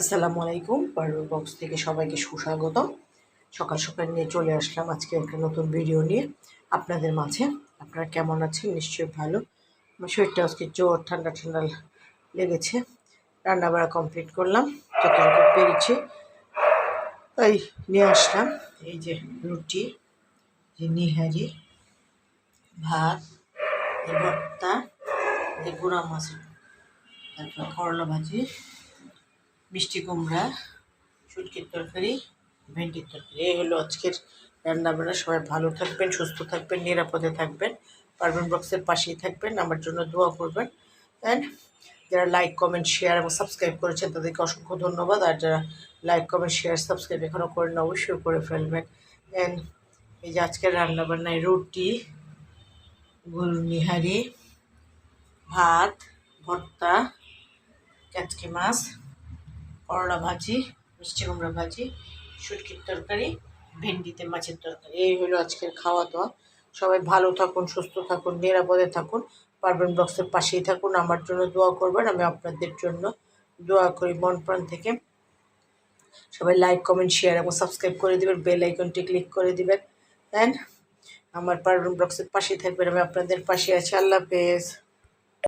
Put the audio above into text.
আসসালামু আলাইকুম, পারুল বক্স থেকে সবাইকে সুস্বাগত সকাল সকাল নিয়ে চলে আসলাম আজকে একটা নতুন ভিডিও নিয়ে। আপনাদের মাঝে আপনারা কেমন আছেন? নিশ্চয়ই ভালো। আমার শরীরটা আজকে জোর ঠান্ডা ঠান্ডা লেগেছে। রান্না বাড়া কমপ্লিট করলাম, যতটুকু পেরেছি। তাই নিয়ে আসলাম, এই যে রুটি নিহারি, ভাত ভর্তা, এই গুঁড়া মাছ তারপর করলা ভাজি মিষ্টি কুমড়া, শুটকির তরকারি, ভেন্ডির তরকারি। এই হলো আজকের রান্নাবান্না সবাই ভালো থাকবেন, সুস্থ থাকবেন, নিরাপদে থাকবেন, পারবেন বক্সের পাশেই থাকবেন, আমার জন্য দোয়া করবেন। অ্যান্ড যারা লাইক কমেন্ট শেয়ার এবং সাবস্ক্রাইব করেছেন, তাদেরকে অসংখ্য ধন্যবাদ। আর যারা লাইক কমেন্ট শেয়ার সাবস্ক্রাইব এখনও করেন অবশ্যই করে ফেলবেন। অ্যান্ড এই যে আজকের রান্নাবান্নায় রুটি গুল নিহারি ভাত, ভর্তা ক্যাচকি মাছ করলা ভাজি, মিষ্টি কুমড়া ভাজি, শুটকির তরকারি, ভেন্ডিতে মাছের তরকারি। এই হলো আজকের খাওয়া দাওয়া। সবাই ভালো থাকুন, সুস্থ থাকুন, নিরাপদে থাকুন। পারবেন বক্সের পাশেই থাকুন। আমার জন্য দোয়া করবেন, আমি আপনাদের জন্য দোয়া করি মন প্রাণ থেকে। সবাই লাইক কমেন্ট শেয়ার এবং সাবস্ক্রাইব করে দেবেন বেল আইকনটি ক্লিক করে দিবেন। অ্যান্ড আমার পারবেন বক্সের পাশেই থাকবেন, আমি আপনাদের পাশে আছি। আল্লাহ হাফেজ।